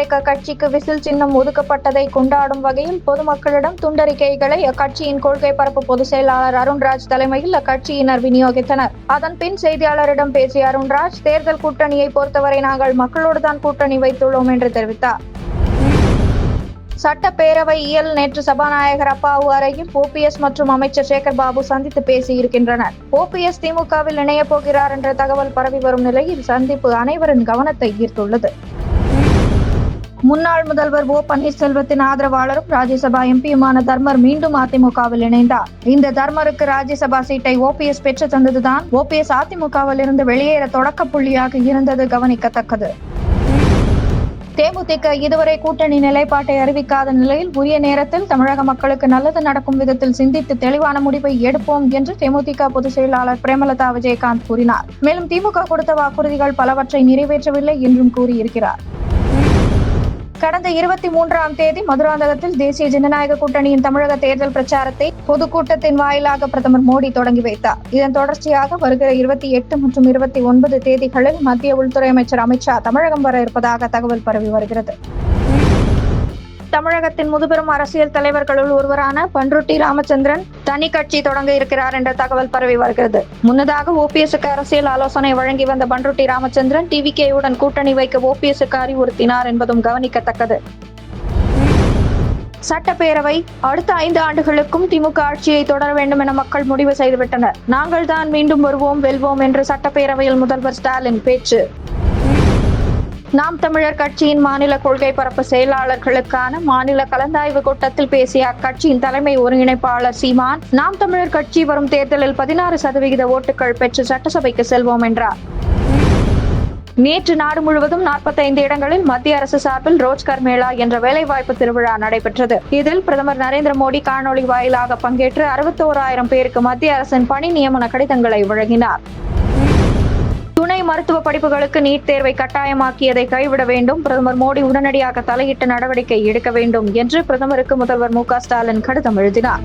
ஜனநாயக கட்சிக்கு விசில் சின்னம் ஒதுக்கப்பட்டதை கொண்டாடும் வகையில் பொதுமக்களிடம் துண்டறிக்கைகளை அக்கட்சியின் கொள்கை பரப்பு பொதுச் செயலாளர் அருண்ராஜ் தலைமையில் அக்கட்சியினர் விநியோகித்தனர். அதன் பின் செய்தியாளரிடம் பேசிய அருண்ராஜ் தேர்தல் கூட்டணியை பொறுத்தவரை நாங்கள் மக்களோடு தான் கூட்டணி வைத்துள்ளோம் என்று தெரிவித்தார். சட்டப்பேரவை இயல் நேற்று சபாநாயகர் அப்பாவு அறையில் ஓபிஎஸ் மற்றும் அமைச்சர் சேகர் பாபு சந்தித்து பேசியிருக்கின்றனர். ஓபிஎஸ் திமுகவில் இணையப் போகிறார் என்ற தகவல் பரவி வரும் நிலையில் சந்திப்பு அனைவரின் கவனத்தை ஈர்த்துள்ளது. முன்னாள் முதல்வர் ஓ பன்னீர்செல்வத்தின் ஆதரவாளரும் ராஜ்யசபா எம்பியுமான தர்மர் மீண்டும் அதிமுகவில் இணைந்தார். இந்த தர்மருக்கு ராஜ்யசபா சீட்டை ஓபிஎஸ் பெற்று தந்ததுதான். ஓபிஎஸ் அதிமுகவில் இருந்து வெளியேற தொடக்க புள்ளியாக இருந்தது கவனிக்கத்தக்கது. தேமுதிக இதுவரை கூட்டணி நிலைப்பாட்டை அறிவிக்காத நிலையில் உரிய நேரத்தில் தமிழக மக்களுக்கு நல்லது நடக்கும் விதத்தில் சிந்தித்து தெளிவான முடிவை எடுப்போம் என்று தேமுதிக பொதுச் செயலாளர் பிரேமலதா விஜயகாந்த் கூறினார். மேலும் திமுக கொடுத்த வாக்குறுதிகள் பலவற்றை நிறைவேற்றவில்லை என்றும் கூறியிருக்கிறார். கடந்த இருபத்தி மூன்றாம் தேதி மதுராந்தகத்தில் தேசிய ஜனநாயக கூட்டணியின் தமிழக தேர்தல் பிரச்சாரத்தை பொதுக்கூட்டத்தின் வாயிலாக பிரதமர் மோடி தொடங்கி வைத்தார். இதன் தொடர்ச்சியாக வருகிற இருபத்தி எட்டு மற்றும் இருபத்தி ஒன்பது தேதிகளில் மத்திய உள்துறை அமைச்சர் அமித்ஷா தமிழகம் வர இருப்பதாக தகவல் பரவி வருகிறது. தமிழகத்தின் முதுபெரும் அரசியல் தலைவர்களுள் ஒருவரான பன்ருட்டி ராமச்சந்திரன் தனி கட்சி தொடங்க இருக்கிறார் என்ற தகவல் பரவி வருகிறது. முன்னதாக ஓபிஎஸ்க்கு அரசியல் ஆலோசனை வழங்கி வந்த பன்ருட்டி ராமச்சந்திரன் டிவிகேயுடன் கூட்டணி வைக்க ஓபிஎஸ்க்கு அறிவுறுத்தினார் என்பதும் கவனிக்கத்தக்கது. சட்டப்பேரவை அடுத்த ஐந்து ஆண்டுகளுக்கும் திமுக ஆட்சியை தொடர வேண்டும் என மக்கள் முடிவு செய்துவிட்டனர். நாங்கள் தான் மீண்டும் வருவோம் வெல்வோம் என்று சட்டப்பேரவையில் முதல்வர் ஸ்டாலின் பேச்சு. நாம் தமிழர் கட்சியின் மாநில கொள்கை பரப்பு செயலாளர்களுக்கான மாநில கலந்தாய்வு கூட்டத்தில் பேசிய அக்கட்சியின் தலைமை ஒருங்கிணைப்பாளர் சீமான் நாம் தமிழர் கட்சி வரும் தேர்தலில் பதினாறு சதவிகித ஓட்டுகள் பெற்று சட்டசபைக்கு செல்வோம் என்றார். நேற்று நாடு முழுவதும் 45 இடங்களில் மத்திய அரசு சார்பில் ரோஜ்கர் மேளா என்ற வேலைவாய்ப்பு திருவிழா நடைபெற்றது. இதில் பிரதமர் நரேந்திர மோடி காணொலி வாயிலாக பங்கேற்று அறுபத்தோராயிரம் பேருக்கு மத்திய அரசின் பணி நியமன கடிதங்களை வழங்கினார். மருத்துவ படிப்புகளுக்கு நீட் தேர்வை கட்டாயமாக்கியதை கைவிட வேண்டும். பிரதமர் மோடி உடனடியாக தலையிட்டு நடவடிக்கை எடுக்க வேண்டும் என்று பிரதமருக்கு முதல்வர் மு க ஸ்டாலின் கடிதம் எழுதினார்.